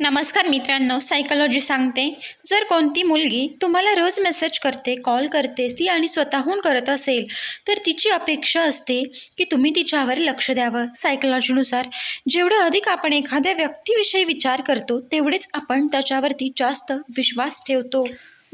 नमस्कार मित्रांनो सायकॉलॉजी सांगते. जर कोणती मुलगी तुम्हाला रोज मेसेज करते कॉल करते ती आणि स्वतःहून करत असेल तर तिची अपेक्षा असते की तुम्ही तिच्यावर लक्ष द्यावं सायकॉलॉजीनुसार जेवढं अधिक आपण एखाद्या व्यक्तीविषयी विचार करतो तेवढेच आपण त्याच्यावरती जास्त विश्वास ठेवतो.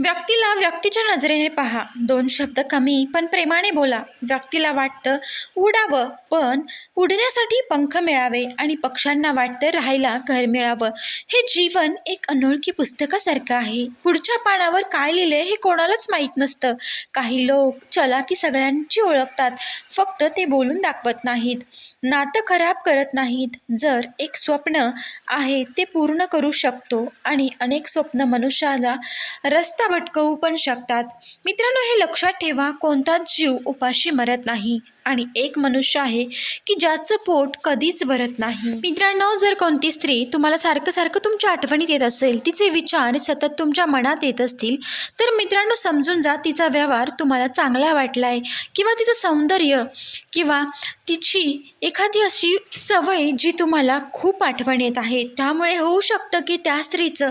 व्यक्तीला व्यक्तीच्या नजरेने पहा. दोन शब्द कमी पण प्रेमाने बोला. व्यक्तीला वाटतं उडावं पण उडण्यासाठी पंख मिळावे आणि पक्ष्यांना वाटतं राहायला घर मिळावं. हे जीवन एक अनोळखी पुस्तकासारखं आहे. पुढच्या पानावर काय लिहिले हे कोणालाच माहीत नसतं. काही लोक चलाकी सगळ्यांची ओळखतात फक्त ते बोलून दाखवत नाहीत. नातं खराब करत नाहीत. जर एक स्वप्न आहे ते पूर्ण करू शकतो आणि अनेक स्वप्न मनुष्याला रस्ता भटकवू पण शकतात. मित्रांनो हे लक्षात ठेवा कोणताच जीव उपाशी मरत नाही. आणि एक मनुष्य आहे की ज्याचं पोट कधीच भरत नाही. मित्रांनो जर कोणती स्त्री तुम्हाला सारखं सारखं तुमच्या आठवणीत येत असेल तिचे विचार सतत तुमच्या मनात येत असतील तर मित्रांनो समजून जा तिचा व्यवहार तुम्हाला चांगला वाटला आहे किंवा तिचं सौंदर्य किंवा तिची एखादी अशी सवय जी तुम्हाला खूप आठवण येत आहे. त्यामुळे होऊ शकतं की त्या स्त्रीचं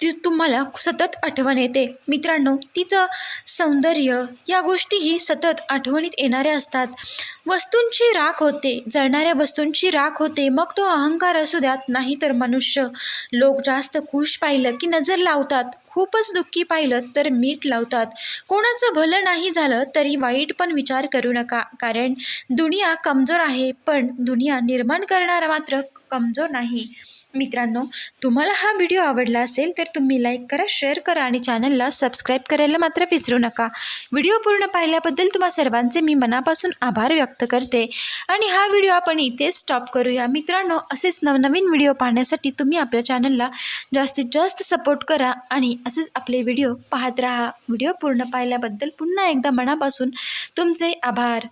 ती तुम्हाला सतत आठवण येते. मित्रांनो तिचं सौंदर्य या गोष्टीही सतत आठवणीत येणाऱ्या असतात. वस्तूंची राख होते जळणाऱ्या वस्तूंची राख होते मग तो अहंकार असू द्यात नाही तर मनुष्य. लोक जास्त खुश पाहिलं की नजर लावतात. खूपच दुःखी पाहिलं तर मीठ लावतात. कोणाचं भलं नाही झालं तरी वाईट पण विचार करू नका कारण दुनिया कमजोर आहे पण दुनिया निर्माण करणारा मात्र कमजोर नाही. मित्रांनो तुम्हाला हा व्हिडिओ आवडला असेल तर तुम्ही लाईक करा शेअर करा आणि चॅनलला सबस्क्राईब करायला मात्र विसरू नका. व्हिडिओ पूर्ण पाहिल्याबद्दल तुम्हा सर्वांचे मी मनापासून आभार व्यक्त करते. आणि हा व्हिडिओ आपण इथेच स्टॉप करूया. मित्रांनो असेच नवनवीन व्हिडिओ पाहण्यासाठी तुम्ही आपल्या चॅनलला जास्तीत जास्त सपोर्ट करा आणि असेच आपले व्हिडिओ पाहत राहा. व्हिडिओ पूर्ण पाहिल्याबद्दल पुन्हा एकदा मनापासून तुमचे आभार.